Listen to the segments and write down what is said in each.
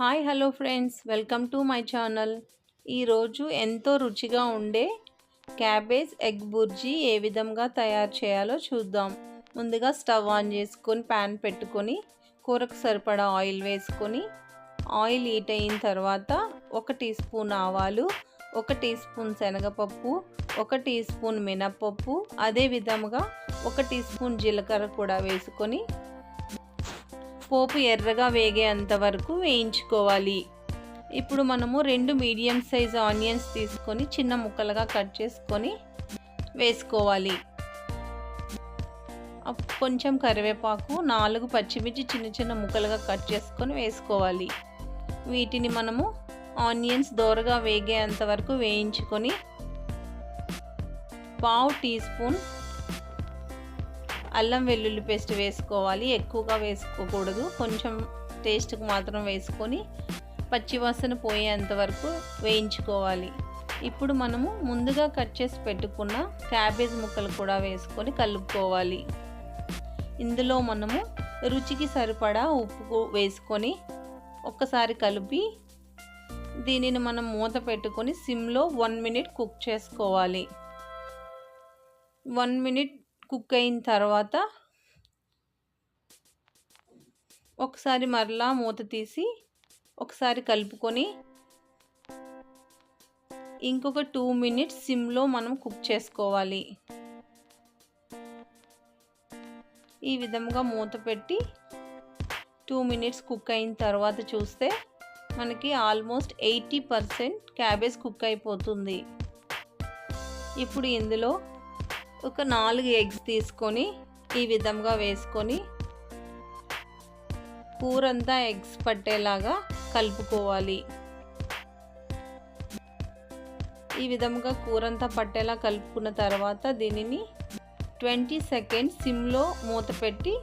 Hi hello friends. Welcome to my channel. ఈరోజు ఎంతో రుచిగా ఉండే క్యాబేజ్ ఎగ్ బుర్జీ ఏ విధంగా తయారు చేయాలో చూద్దాం. ముందుగా స్టవ్ ఆన్ చేసుకొని ప్యాన్ పెట్టుకొని కూరకు సరిపడా ఆయిల్ వేసుకొని ఆయిల్ హీట్ అయిన తర్వాత ఒక టీ స్పూన్ ఆవాలు ఒక టీ స్పూన్ శనగపప్పు ఒక టీ స్పూన్ మినప్పప్పు అదే విధముగా ఒక టీ స్పూన్ జీలకర్ర కూడా వేసుకొని పోపు ఎర్రగా వేగేంత వరకు వేయించుకోవాలి. ఇప్పుడు మనము రెండు మీడియం సైజ్ ఆనియన్స్ తీసుకొని చిన్న ముక్కలుగా కట్ చేసుకొని వేసుకోవాలి. కొంచెం కరివేపాకు నాలుగు పచ్చిమిర్చి చిన్న చిన్న ముక్కలుగా కట్ చేసుకొని వేసుకోవాలి. వీటిని మనము ఆనియన్స్ దోరగా వేగేంత వరకు వేయించుకొని పావు టీ స్పూన్ అల్లం వెల్లుల్లి పేస్ట్ వేసుకోవాలి. ఎక్కువగా వేసుకోకూడదు. కొంచెం టేస్ట్కి మాత్రం వేసుకొని పచ్చివాసన పోయేంత వరకు వేయించుకోవాలి. ఇప్పుడు మనము ముందుగా కట్ చేసి పెట్టుకున్న క్యాబేజ్ ముక్కలు కూడా వేసుకొని కలుపుకోవాలి. ఇందులో మనము రుచికి సరిపడా ఉప్పు వేసుకొని ఒక్కసారి కలిపి దీనిని మనం మూత పెట్టుకొని సిమ్లో వన్ మినిట్ కుక్ చేసుకోవాలి. వన్ మినిట్ కుక్ అయిన తర్వాత ఒకసారి మరలా మూత తీసి ఒకసారి కలుపుకొని ఇంకొక టూ మినిట్స్ సిమ్లో మనం కుక్ చేసుకోవాలి. ఈ విధంగా మూత పెట్టి టూ మినిట్స్ కుక్ అయిన తర్వాత చూస్తే మనకి almost eighty percent cabbage cook అయిపోతుంది. ఇప్పుడు ఇందులో ఒక నాలుగు ఎగ్స్ తీసుకొని ఈ విధంగా వేసుకొని కూరంతా ఎగ్స్ పట్టేలాగా కలుపుకోవాలి. ఈ విధంగా కూరంతా పట్టేలా కలుపుకున్న తర్వాత దీనిని ట్వంటీ సెకండ్స్ సిమ్లో మూత పెట్టి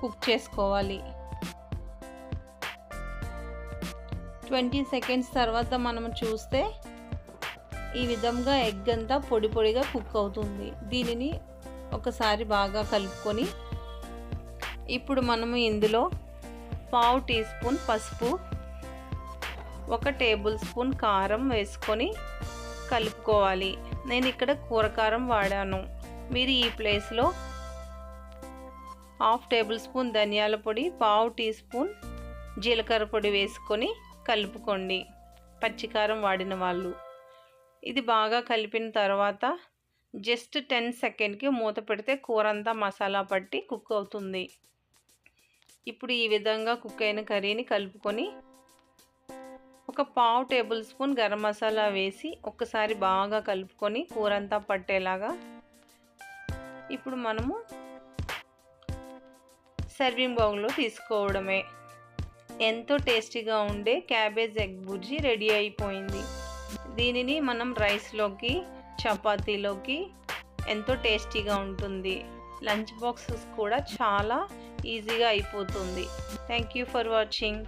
కుక్ చేసుకోవాలి. ట్వంటీ సెకండ్స్ తర్వాత మనం చూస్తే ఈ విధంగా ఎగ్ అంతా పొడి పొడిగా కుక్ అవుతుంది. దీనిని ఒకసారి బాగా కలుపుకొని ఇప్పుడు మనము ఇందులో పావు టీ స్పూన్ పసుపు ఒక టేబుల్ స్పూన్ కారం వేసుకొని కలుపుకోవాలి. నేను ఇక్కడ కూరకారం వాడాను. మీరు ఈ ప్లేస్లో హాఫ్ టేబుల్ స్పూన్ ధనియాల పొడి పావు టీ స్పూన్ జీలకర్ర పొడి వేసుకొని కలుపుకోండి. పచ్చికారం వాడిన వాళ్ళు. ఇది బాగా కలిపిన తర్వాత జస్ట్ టెన్ సెకండ్కి మూత పెడితే కూర అంతా మసాలా పట్టి కుక్ అవుతుంది. ఇప్పుడు ఈ విధంగా కుక్ అయిన కర్రీని కలుపుకొని ఒక పావు టేబుల్ స్పూన్ గరం మసాలా వేసి ఒక్కసారి బాగా కలుపుకొని కూర అంతా పట్టేలాగా ఇప్పుడు మనము సర్వింగ్ బౌల్లో తీసుకోవడమే. ఎంతో టేస్టీగా ఉండే క్యాబేజ్ ఎగ్ బుజ్జి రెడీ అయిపోయింది. దీనిని మనం రైస్లోకి చపాతీలోకి ఎంతో టేస్టీగా ఉంటుంది. లంచ్ బాక్సెస్ కూడా చాలా ఈజీగా అయిపోతుంది. Thank you for watching.